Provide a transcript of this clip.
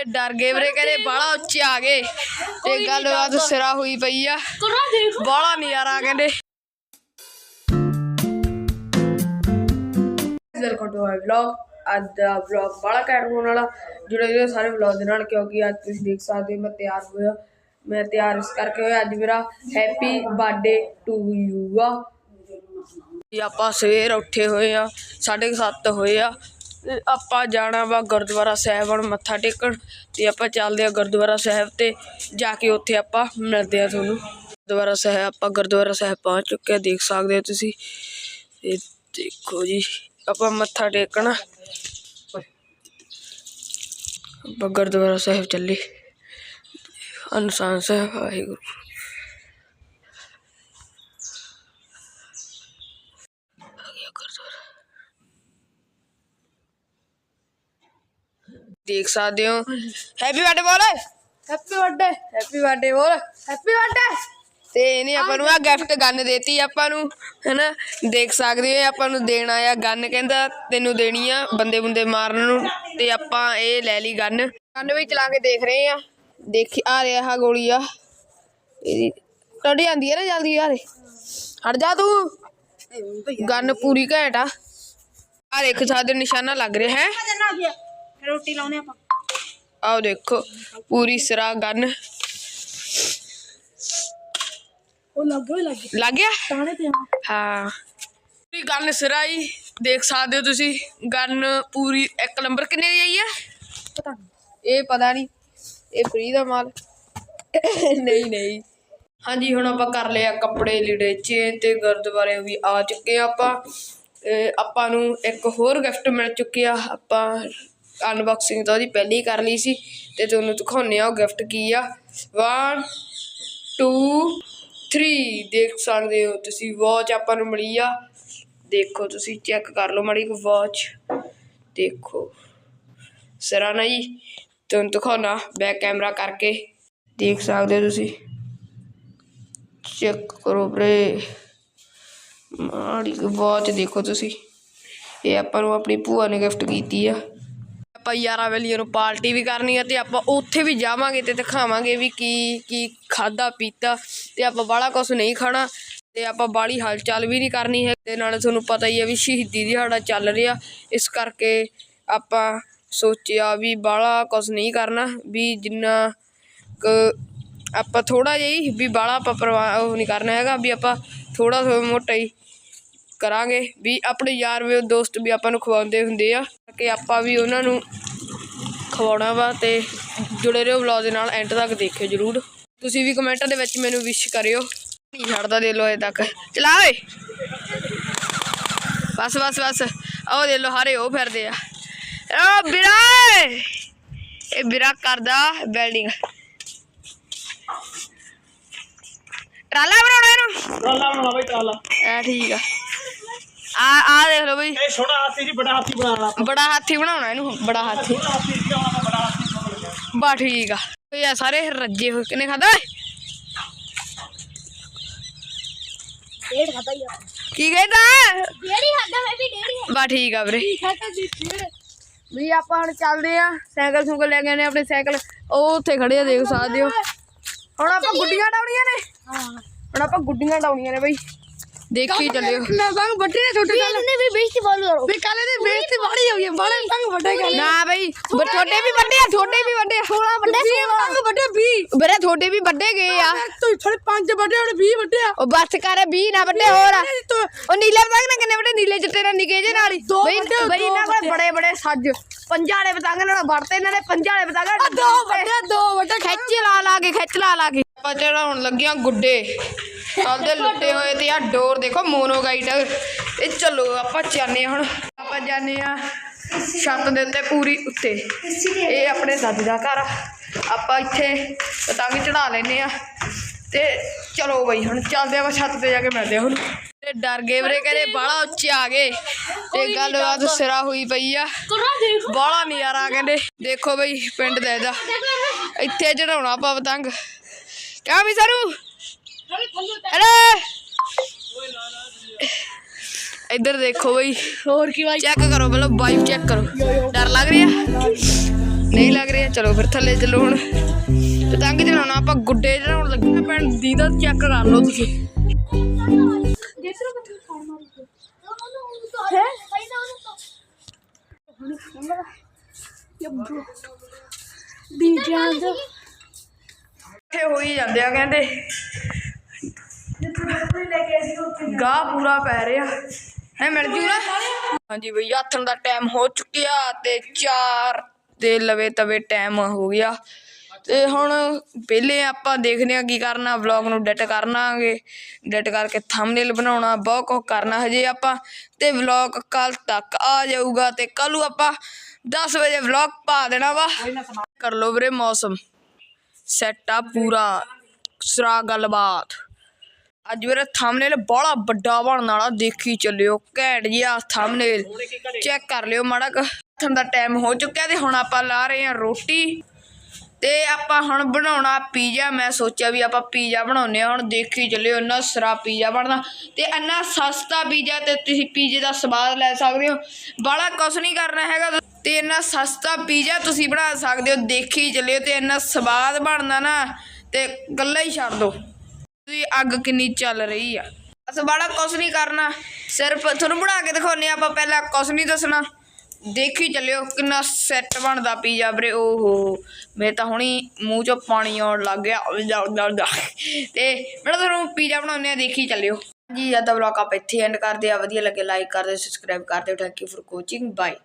ਤੇ ਡਰ ਗਏ ਵੀਰੇ ਕਹਿੰਦੇ ਬਾਹਲਾ ਉੱਚੇ ਆ ਗਏ। ਤੇ ਗੱਲਬਾਤ ਸਿਰਾ ਹੋਈ ਪਈ ਆ। ਬਾਹਲਾ ਨਜ਼ਾਰਾ ਕਹਿੰਦੇ। ਵੈਲਕਮ ਟੂ ਮਾਈ ਵਲੌਗ ਅੱਜ ਦਾ ਵਲੌਗ ਬੜਾ ਘੈਂਟ ਹੋਣ ਵਾਲਾ। ਜੁੜੇ ਰਹੋ ਸਾਰੇ ਵਲੌਗ ਦੇ ਨਾਲ ਕਿਉਂਕਿ ਅੱਜ ਤੁਸੀਂ ਦੇਖ ਸਕਦੇ ਹੋ ਮੈਂ ਤਿਆਰ ਹੋਇਆ। ਮੈਂ ਤਿਆਰ ਇਸ ਕਰਕੇ ਹੋਇਆ ਅੱਜ ਮੇਰਾ ਹੈਪੀ ਬਰਥਡੇ ਟੂ ਯੂ ਆ। ਜੀ ਆਪਾਂ ਸਵੇਰ ਉੱਠੇ ਹੋਏ ਆ 7:30 ਹੋਏ ਆ। ਆਪਾਂ ਜਾਣਾ ਵਾ ਗੁਰਦੁਆਰਾ ਸਾਹਿਬ, ਹੁਣ ਮੱਥਾ ਟੇਕਣ ਤੇ ਆਪਾਂ ਚੱਲਦੇ ਆ ਗੁਰਦੁਆਰਾ ਸਾਹਿਬ ਤੇ ਜਾ ਕੇ ਉੱਥੇ ਆਪਾਂ ਮਿਲਦੇ ਆ ਤੁਹਾਨੂੰ। ਗੁਰਦੁਆਰਾ ਸਾਹਿਬ, ਆਪਾਂ ਗੁਰਦੁਆਰਾ ਸਾਹਿਬ ਪਹੁੰਚ ਚੁੱਕੇ ਆ ਦੇਖ ਸਕਦੇ ਹੋ ਤੁਸੀਂ। ਤੇ ਦੇਖੋ ਜੀ, ਆਪਾਂ ਮੱਥਾ ਟੇਕਣਾ। ਆਪਾਂ ਗੁਰਦੁਆਰਾ ਸਾਹਿਬ ਚੱਲੇ ਅਨਸਾਨ ਸਾਹਿਬ, ਵਾਹਿਗੁਰੂ ਆ ਗਿਆ ਗੁਰਦੁਆਰਾ ਦੇਖ ਸਕਦੇ ਹੋ। ਹੈਪੀ ਬਰਥਡੇ ਬੋਲ। ਹੈਪੀ ਬਰਥਡੇ ਹੈਪੀ ਬਰਥਡੇ ਬੋਲ। ਹੈਪੀ ਬਰਥਡੇ ਤੇ ਇਹਨੇ ਆਪਾਂ ਨੂੰ ਆ ਗਿਫਟ ਗਨ ਦੇਤੀ ਆਪਾਂ ਨੂੰ ਹੈਨਾ? ਦੇਖ ਸਕਦੇ ਹੋ ਆਪਾਂ ਨੂੰ ਦੇਣ ਆਇਆ ਗਨ ਕਹਿੰਦਾ ਤੈਨੂੰ ਦੇਣੀ ਆ ਬੰਦੇ ਬੰਦੇ ਮਾਰਨ ਨੂੰ। ਤੇ ਆਪਾਂ ਇਹ ਲੈ ਲਈ ਗਨ ਗਨ ਵੀ ਚਲਾ ਕੇ ਦੇਖ ਰਹੇ ਆ। ਦੇਖ ਆ ਰਿਹਾ ਆ ਗੋਲੀ ਆ। ਇਹਦੀ ਟੱਡ ਜਾਂਦੀ ਹੈ ਨਾ ਜਲਦੀ ਯਾਰ ਹਟ ਜਾ ਤੂੰ। ਗਨ ਪੂਰੀ ਘੈਂਟ ਆ। ਆ ਦੇਖ ਸਾਡੇ ਨਿਸ਼ਾਨਾ ਲੱਗ ਰਿਹਾ ਹੈ? ਰੋਟੀ ਲਾਉਨੇ ਆਪਾਂ। ਆਓ ਦੇਖੋ ਪੂਰੀ ਸਿਰਾ ਗਨ। ਉਹ ਲੱਗ ਗਿਆ ਲੱਗ ਗਿਆ। ਲੱਗ ਗਿਆ? ਤਾਣੇ ਤੇ ਹਾਂ। ਪੂਰੀ ਗਨ ਸਿਰਾ ਹੀ ਦੇਖ ਸਕਦੇ ਹੋ ਤੁਸੀਂ ਗਨ ਪੂਰੀ ਇੱਕ ਨੰਬਰ ਕਿੰਨੇ ਦੀ ਆਈ ਹੈ ਪਤਾ ਇਹ ਪਤਾ ਨਹੀਂ ਇਹ ਫ੍ਰੀ ਦਾ ਮਾਲ। ਨਹੀਂ ਨਹੀਂ। ਹਾਂਜੀ ਹੁਣ ਆਪਾਂ ਕਰ ਲਿਆ ਕੱਪੜੇ ਲੀੜੇ ਚੇਨ ਤੇ ਗੁਰਦੁਆਰੇ ਵੀ ਆ ਚੁੱਕੇ ਆ ਆਪਾਂ। ਆਪਾਂ ਨੂੰ ਇੱਕ ਹੋਰ ਗਿਫਟ ਮਿਲ ਚੁੱਕਿਆ ਆਪਾਂ ਅਨਬਾਕਸਿੰਗ ਤਾਂ ਉਹਦੀ ਪਹਿਲੀ ਕਰ ਲਈ ਸੀ ਤੇ ਤੁਹਾਨੂੰ ਦਿਖਾਉਂਦੇ ਆ ਉਹ ਗਿਫਟ ਕੀ ਆ? 1 2 3 ਦੇਖ ਸਕਦੇ ਹੋ ਤੁਸੀਂ ਵਾਚ ਆਪਾਂ ਨੂੰ ਮਿਲੀ ਆ। ਦੇਖੋ ਤੁਸੀਂ ਚੈੱਕ ਕਰ ਲਓ ਮਾੜੀ ਕੋ ਵਾਚ ਦੇਖੋ। ਸਰਾਣਾ ਜੀ, ਤੁਹਾਨੂੰ ਦਿਖਾਉਣਾ ਬੈਕ ਕੈਮਰਾ ਕਰਕੇ। ਦੇਖ ਸਕਦੇ ਹੋ ਤੁਸੀਂ। ਚੈੱਕ ਕਰੋ ਵੀਰੇ। ਮਾੜੀ ਵਾਚ ਦੇਖੋ ਤੁਸੀਂ। ਇਹ ਆਪਾਂ ਨੂੰ ਆਪਣੀ ਭੂਆ ਨੇ ਗਿਫਟ ਕੀਤੀ ਆ। ਆਪਾਂ ਯਾਰਾਂ ਵੇਲੀਆਂ ਨੂੰ ਪਾਰਟੀ ਵੀ ਕਰਨੀ ਆ ਤੇ ਆਪਾਂ ਉੱਥੇ ਵੀ ਜਾਵਾਂਗੇ ਤੇ ਦਿਖਾਵਾਂਗੇ ਵੀ ਕੀ ਕੀ ਖਾਦਾ ਪੀਤਾ ਤੇ ਆਪਾਂ ਬਾਹਲਾ ਕੁਛ ਨਹੀਂ ਖਾਣਾ ਤੇ ਆਪਾਂ ਬਾਹਲੀ ਹਲਚਲ ਵੀ ਨਹੀਂ ਕਰਨੀ ਹੈ। ਤੇ ਨਾਲੇ ਤੁਹਾਨੂੰ ਪਤਾ ਹੀ ਆ ਵੀ ਸ਼ਹੀਦੀ ਦਿਹਾੜਾ ਚੱਲ ਰਿਹਾ। ਇਸ ਕਰਕੇ ਆਪਾਂ ਸੋਚਿਆ ਵੀ ਬਾਹਲਾ ਕੁਛ ਨਹੀਂ ਕਰਨਾ, ਵੀ ਜਿੰਨਾ ਕੁ ਆਪਾਂ ਥੋੜਾ ਜਿਹਾ ਹੀ ਵੀ ਬਾਹਲਾ ਆਪਾਂ ਪਰਵਾਹ ਉਹ ਨਹੀਂ ਕਰਨਾ ਹੈਗਾ, ਵੀ ਆਪਾਂ ਥੋੜਾ ਥੋੜਾ ਮੋਟਾ ਹੀ ਕਰਾਂਗੇ ਵੀ ਆਪਣੇ ਯਾਰ ਵੀ ਦੋਸਤ ਵੀ ਆਪਾਂ ਨੂੰ ਖਵਾਉਂਦੇ ਹੁੰਦੇ ਆ ਕਿ ਆਪਾਂ ਵੀ ਉਹਨਾਂ ਨੂੰ ਖਵਾਉਣਾ ਵਾ ਤੇ ਜੁੜੇ ਰਹੋ ਵਲੌਗ ਦੇ ਨਾਲ ਐਂਡ ਤੱਕ ਦੇਖਿਓ ਜਰੂਰ। ਤੁਸੀਂ ਵੀ ਕਮੈਂਟਾਂ ਦੇ ਵਿੱਚ ਮੈਨੂੰ ਵਿਸ਼ ਕਰਿਓ। ਨਹੀਂ ਛੱਡਦਾ ਦੇ ਲੋ ਅਜੇ ਤੱਕ। ਚਲਾ ਓਏ। ਬਸ ਬਸ ਬਸ। ਆਹ ਦੇ ਲੋ ਹਾਰੇ ਉਹ ਫਿਰਦੇ ਆ। ਓ ਬਿਰਾ ਇਹ ਬਿਰਾ ਕਰਦਾ ਬਿਲਡਿੰਗ ਟਰਾਲਾ ਬਣਾਉਣਾ ਇਹਨੂੰ। ਟਰਾਲਾ ਬਣਾ ਬਈ ਟਰਾਲਾ। ਆ ਠੀਕ ਆ। ਆ ਆ ਦੇਖ ਲਓ ਬਈ। ਇਹ ਛੋਟਾ ਹਾਥੀ ਜੀ ਬੜਾ ਹਾਥੀ ਬਣਾਉਣਾ ਬੜਾ ਹਾਥੀ ਬਣਾਉਣਾ ਇਹਨੂੰ ਬੜਾ ਹਾਥੀ। ਛੋਟਾ ਹਾਥੀ ਜੀ ਬਣਾਉਣਾ ਬੜਾ ਹਾਥੀ ਬਣਾਉਣਾ ਬਾ ਠੀਕ ਆ। ਇਹ ਆ ਸਾਰੇ ਰੱਜੇ ਹੋਏ ਕਿਨੇ ਖਾਦਾ ਓਏ? ਡੇਢ ਖਾਦਾ ਹੀ ਆ। ਕੀ ਕਹਿੰਦਾ? ਡੇਢੀ ਖਾਦਾ ਮੈਂ ਵੀ ਡੇਢੀ ਬਾ ਠੀਕ ਆ ਵੀਰੇ। ਵੀ ਆਪਾਂ ਹੁਣ ਚੱਲਦੇ ਆ ਸਾਈਕਲ ਸੁਕਲ ਲੈ ਕੇ ਆਨੇ ਆਪਣੇ ਸਾਈਕਲ। ਉਹ ਉੱਥੇ ਖੜੇ ਆ ਦੇਖ ਸਕਦੇ ਹੋ। ਹੁਣ ਆਪਾਂ ਗੁੱਡੀਆਂ ਡਾਉਣੀਆਂ ਨੇ। ਹਾਂ। ਹੁਣ ਆਪਾਂ ਗੁੱਡੀਆਂ ਡਾਉਣੀਆਂ ਨੇ ਬਈ। ਦੇਖੀ ਚੱਲਿਓ। ਮੈਂ ਬੰਗ ਵੱਡੇ ਨੇ ਛੋਟੇ ਨੇ ਵੀ ਬੇਇੱਜ਼ਤੀ ਬੋਲ ਕਰੋ। ਵੀ ਕਾਲੇ ਦੀ ਬੇਇੱਜ਼ਤੀ ਬਾੜੀ ਹੋ ਗਈ ਬਾੜੇ ਬੰਗ ਵੱਡੇ ਕਰ ਨਾ ਬਈ ਤੁਹਾਡੇ ਵੀ ਵੱਡੇ ਆ ਤੁਹਾਡੇ ਵੀ ਵੱਡੇ ਆ। 16 ਵੱਡੇ ਬੰਗ ਵੱਡੇ 20 ਵੀਰੇ ਤੁਹਾਡੇ ਵੀ ਵੱਡੇ ਗਏ ਆ। ਤੂੰ ਥੋੜੇ ਪੰਜ ਵੱਡੇ ਹੁਣ 20 ਵੱਡੇ ਆ। ਉਹ ਬੱਸ ਕਰ 20 ਨਾ ਵੱਡੇ ਹੋਰ ਆ। ਉਹ ਨੀਲੇ ਪਤੰਗ ਨਾ ਕਿੰਨੇ ਵੱਡੇ ਨੀਲੇ ਚਿੱਟੇ ਨਾਲ ਨਿੱਕੇ ਜੇ ਨਾਲ ਹੀ। ਦੋ ਬਈ ਇਹਨਾਂ ਕੋਲ। ਬੜੇ ਬੜੇ ਸੱਜ। ਪੰਜਾਂ ਵਾਲੇ ਪਤੰਗ ਨਾਲ ਵੜਤੇ ਇਹਨਾਂ ਨੇ ਪੰਜਾਂ ਵਾਲੇ ਪਤੰਗ ਦੋ ਵੱਡੇ ਦੋ ਵੱਡੇ ਖਿੱਚ ਲਾ ਲਾ ਕੇ ਖਿੱਚ ਲਾ ਲਾ ਕੇ। ਆਪਾਂ ਚੜਾਉਣ ਲੱਗਿਆ ਗੁੱਡੇ। ਚੱਲਦੇ ਲੁੱਟੇ ਹੋਏ ਤੇ ਆ ਡੋਰ ਦੇਖੋ ਮੋਨੋਗਾਈਟ। ਇਹ ਚਲੋ ਆਪਾਂ ਜਾਣੇ ਹੁਣ। ਆਪਾਂ ਜਾਣੇ ਆ ਛੱਤ ਦੇ ਉੱਤੇ ਪੂਰੀ ਉੱਤੇ। ਇਹ ਆਪਣੇ ਦਾਦੀ ਦਾ ਘਰ ਆ। ਆਪਾਂ ਇੱਥੇ ਪਤੰਗ ਚੜਾ ਲੈਨੇ ਆ ਤੇ ਚਲੋ ਬਈ ਹੁਣ ਚੱਲਦੇ ਆਪਾਂ ਛੱਤ ਤੇ ਜਾ ਕੇ ਮਿਲਦੇ ਆ ਹੁਣ। ਤੇ ਡਰ ਗਏ ਵੀਰੇ ਕਹਿੰਦੇ ਬਾਹਲਾ ਉੱਚੇ ਆ ਗਏ। ਤੇ ਗੱਲਬਾਤ ਸਿਰਾ ਹੋਈ ਪਈ ਆ। ਬਾਹਲਾ ਨਜ਼ਾਰਾ ਕਹਿੰਦੇ। ਦੇਖੋ ਬਈ ਪਿੰਡ ਦਾ ਇਹਦਾ। ਇੱਥੇ ਚੜਾਉਣਾ ਆਪਾਂ ਪਤੰਗ। ਕਿਆ ਵੀ ਸਰੂ? ਅਰੇ ਇੱਧਰ ਦੇਖੋ ਬਈ। ਹੋਰ ਕੀ ਬਾਈ? ਚੈੱਕ ਕਰੋ ਪਹਿਲਾਂ ਵਾਈਫ ਚੈੱਕ ਕਰੋ। ਡਰ ਲੱਗ ਰਿਹਾ? ਨਹੀਂ ਲੱਗ ਰਿਹਾ। ਚਲੋ ਫਿਰ ਥੱਲੇ ਚੱਲੋ ਹੁਣ। ਪਤੰਗ ਚਲਾਉਣਾ ਆਪਾਂ ਗੁੱਡੇ ਚੜਾਉਣ ਲੱਗੇ ਭੈਣ ਦੀ ਦਾ ਚੈੱਕ ਕਰ ਲਓ ਤੁਸੀਂ। ਬੀਜਾਂ ਦਾ। ਇਕੱਠੇ ਹੋ ਹੀ ਜਾਂਦੇ ਆ ਕਹਿੰਦੇ। ਗਾਹ ਪੂਰਾ ਪੈ ਰਿਹਾ। ਹੈ ਮਿਲ ਜੂ ਨਾ? ਹਾਂਜੀ ਬਈ, ਆਥਣ ਦਾ ਟਾਈਮ ਹੋ ਚੁੱਕਿਆ ਤੇ 4 ਦੇ ਲਵੇ ਤਵੇ ਟਾਈਮ ਹੋ ਗਿਆ। ਤੇ ਹੁਣ ਪਹਿਲੇ ਆਪਾਂ ਦੇਖਦੇ ਆ ਕੀ ਕਰਨਾ ਵਲੌਗ ਨੂੰ ਡਿਟ ਕਰਨਾਗੇ ਡਿਟ ਕਰਕੇ ਥੰਬਨੇਲ ਬਣਾਉਣਾ ਬਹੁਤ ਕੁਝ ਕਰਨਾ ਹਜੇ ਆਪਾਂ ਤੇ ਵਲੌਗ ਕੱਲ ਤੱਕ ਆ ਜਾਊਗਾ ਤੇ ਕੱਲ ਨੂੰ ਆਪਾਂ 10 ਵਜੇ ਵਲੌਗ ਪਾ ਦੇਣਾ ਵਾ। ਕਰ ਲੋ ਵੀਰੇ ਮੌਸਮ। ਸੈਟ ਆ ਪੂਰਾ ਸਰਾ ਗੱਲਬਾਤ। ਅੱਜ ਵੀਰੇ ਥੰਬਨੇਲ ਬੜਾ ਵੱਡਾ ਬਣਨ ਵਾਲਾ ਦੇਖੀ ਚੱਲਿਓ ਘੈਂਟ ਜਿਹਾ ਥੰਬਨੇਲ ਚੈੱਕ ਕਰ ਲਿਓ ਮਾੜਾ ਕੁ। ਹੱਥਣ ਦਾ ਟਾਈਮ ਹੋ ਚੁੱਕਿਆ ਤੇ ਹੁਣ ਆਪਾਂ ਲਾ ਰਹੇ ਹਾਂ ਰੋਟੀ। ਤੇ ਆਪਾਂ ਹੁਣ ਬਣਾਉਣਾ ਪੀਜ਼ਾ। ਮੈਂ ਸੋਚਿਆ ਵੀ ਆਪਾਂ ਪੀਜ਼ਾ ਬਣਾਉਨੇ ਆ ਹੁਣ ਦੇਖੀ ਚੱਲਿਓ ਇੰਨਾ ਸਰਾ ਪੀਜ਼ਾ ਬਣਦਾ। ਤੇ ਇੰਨਾ ਸਸਤਾ ਪੀਜ਼ਾ ਤੇ ਤੁਸੀਂ ਪੀਜ਼ੇ ਦਾ ਸਵਾਦ ਲੈ ਸਕਦੇ ਹੋ। ਬਾਲਾ ਕੁਛ ਨਹੀਂ ਕਰਨਾ ਹੈਗਾ। ਤੇ ਇੰਨਾ ਸਸਤਾ ਪੀਜ਼ਾ ਤੁਸੀਂ ਬਣਾ ਸਕਦੇ ਹੋ। ਦੇਖੀ ਚੱਲਿਓ ਤੇ ਇੰਨਾ ਸਵਾਦ ਬਣਦਾ ਨਾ ਤੇ ਗੱਲਾਂ ਹੀ ਛੱਡ ਦੋ। ਤੁਸੀਂ ਅੱਗ ਕਿੰਨੀ ਚੱਲ ਰਹੀ ਆ। ਬਸ ਬੜਾ ਕੁਛ ਨਹੀਂ ਕਰਨਾ। ਸਿਰਫ ਤੁਹਾਨੂੰ ਬਣਾ ਕੇ ਦਿਖਾਉਨੇ ਆ ਆਪਾਂ ਪਹਿਲਾਂ ਕੁਛ ਨਹੀਂ ਦੱਸਣਾ। ਦੇਖੀ ਚੱਲਿਓ ਕਿੰਨਾ ਸੈੱਟ ਬਣਦਾ ਪੀਜ਼ਾ ਵੀਰੇ, ਓਹੋ। ਮੇਰੇ ਤਾਂ ਹੁਣੀ ਮੂੰਹ ਚੋਂ ਪਾਣੀ ਆਉਣ ਲੱਗ ਗਿਆ। ਤੇ ਮੈਂ ਤੁਹਾਨੂੰ ਪੀਜ਼ਾ ਬਣਾਉਨੇ ਆ, ਦੇਖੀ ਚੱਲਿਓ। ਜੀ ਅੱਜ ਦਾ ਵਲੌਗ ਆਪਾਂ ਇੱਥੇ ਐਂਡ ਕਰਦੇ ਆ। ਵਧੀਆ ਲੱਗੇ ਲਾਈਕ ਕਰ ਦਿਓ ਸਬਸਕ੍ਰਾਈਬ ਕਰ ਦਿਓ। Thank you for coaching bye